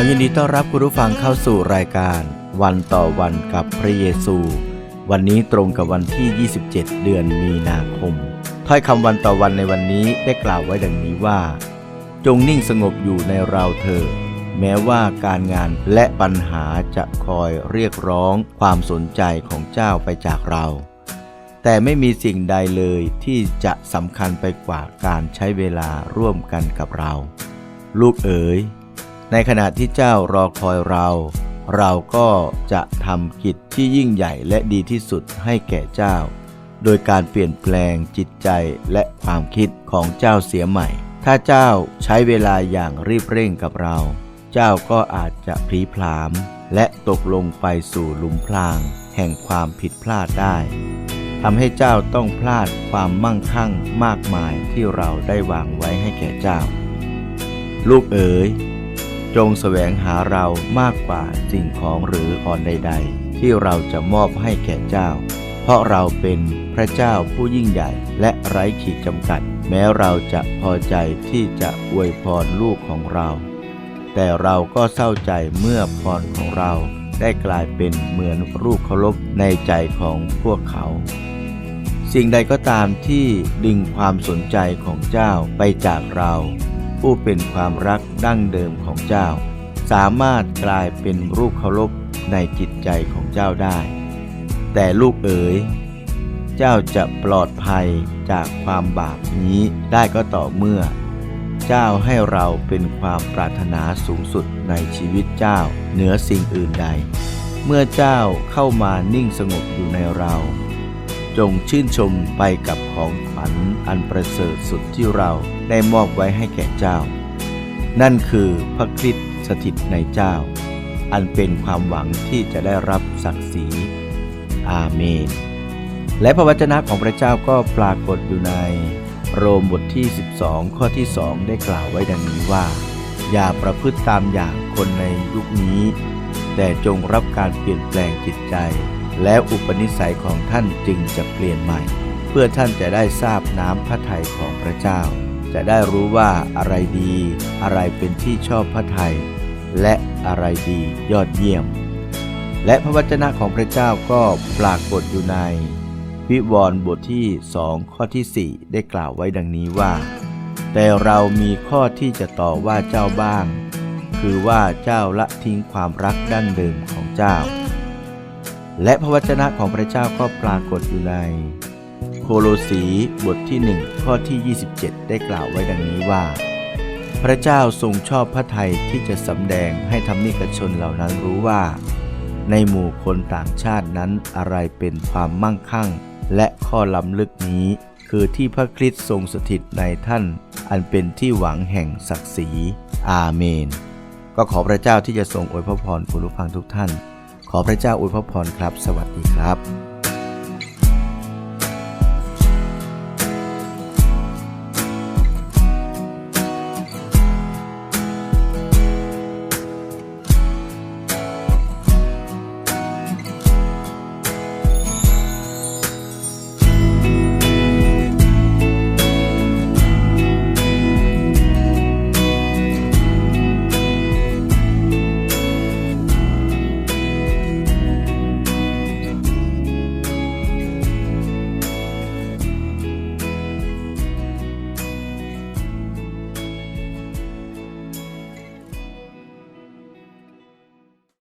อยินดีต้อนรับคุณผู้ฟังเข้าสู่รายการวันต่อวันกับพระเยซู วันนี้ตรงกับวันที่ 27 เดือนมีนาคม ถ้อยคำวันต่อวันในวันนี้ได้กล่าวไว้ดังนี้ว่า จงนิ่งสงบอยู่ในเราเถิดแม้ว่าการงานและปัญหาจะคอยเรียกร้องความสนใจของเจ้าไปจากเรา แต่ไม่มีสิ่งใดเลยที่จะสำคัญไปกว่าการใช้เวลาร่วมกันกับเรา ลูกเอ๋ย ในขณะที่เจ้ารอคอยเรา เราก็จะทำกิจที่ยิ่งใหญ่และดีที่สุดให้แก่เจ้า โดยการเปลี่ยนแปลงจิตใจและความคิดของเจ้าเสียใหม่ ถ้าเจ้าใช้เวลาอย่างรีบเร่งกับเรา เจ้าก็อาจจะพลีพลาม และตกลงไปสู่หลุมพราง แห่งความผิดพลาดได้ทำให้เจ้าต้องพลาดความมั่งคั่งมากมายที่เราได้วางไว้ให้แก่เจ้า ลูกเอ๋ย จงแสวงหาเรามากกว่าสิ่งของหรือพรใด ๆ ที่เราจะมอบให้แก่เจ้า เพราะเราเป็นพระเจ้าผู้ยิ่งใหญ่และไร้ขีดจำกัด แม้เราจะพอใจที่จะอวยพรลูกของเรา แต่เราก็เศร้าใจเมื่อพรของเราได้กลายเป็นเหมือนรูปเคารพในใจของพวกเขา สิ่งใดก็ตามที่ดึงความสนใจของเจ้าไปจากเรา ผู้เป็นความรักดั้งเดิมของเจ้า สามารถกลายเป็นรูปเคารพในจิตใจของเจ้าได้ แต่ลูกเอ๋ย เจ้าจะปลอดภัยจากความบาปนี้ได้ก็ต่อเมื่อ เจ้าให้เราเป็นความปรารถนาสูงสุดในชีวิตเจ้าเหนือสิ่งอื่นใด เมื่อเจ้าเข้ามานิ่งสงบอยู่ในเรา จงชื่นชมไปกับของขวัญอันประเสริฐสุดที่เราได้มอบไว้ให้แก่เจ้า นั่นคือพระคริสต์สถิตในเจ้า อันเป็นความหวังที่จะได้รับศักดิ์ศรี อาเมน และพระวจนะของพระเจ้าก็ปรากฏอยู่ในโรมบทที่ 12 ข้อที่ 2 ได้กล่าวไว้ดังนี้ว่า อย่าประพฤติตามอย่างคนในยุคนี้ แต่จงรับการเปลี่ยนแปลงจิตใจ แล้วอุปนิสัยของท่านจึงจะเปลี่ยนใหม่ เพื่อท่านจะได้ทราบน้ำพระทัยของพระเจ้า จะได้รู้ว่าอะไรดี อะไรเป็นที่ชอบพระทัยและอะไรดียอดเยี่ยม และพระวจนะของพระเจ้าก็ปรากฏอยู่ใน วิวรณ์บทที่สองข้อที่ 4 ได้กล่าวไว้ดังนี้ว่า แต่เรามีข้อที่จะต่อว่าเจ้าบ้าง คือว่าเจ้าละทิ้งความรักดั้งเดิมของเจ้า และพระวจนะของพระเจ้าก็ปรากฏอยู่ใน โคโลสีบทที่หนึ่งข้อที่ 27 ได้กล่าวไว้ดังนี้ว่า พระเจ้าทรงชอบพระทัยที่จะสำแดงให้ธรรมิกชนเหล่านั้นรู้ว่า ในหมู่คนต่างชาตินั้นอะไรเป็นความมั่งคั่ง และข้อล้ำลึกนี้ คือที่พระคริสต์ทรงสถิตในท่าน อันเป็นที่หวังแห่งศักดิ์ศรีอาเมน ก็ขอพระเจ้าที่จะทรงอวยพระพรคุณผู้ฟังทุกท่าน ขอพระเจ้าอวยพระพรครับ สวัสดีครับ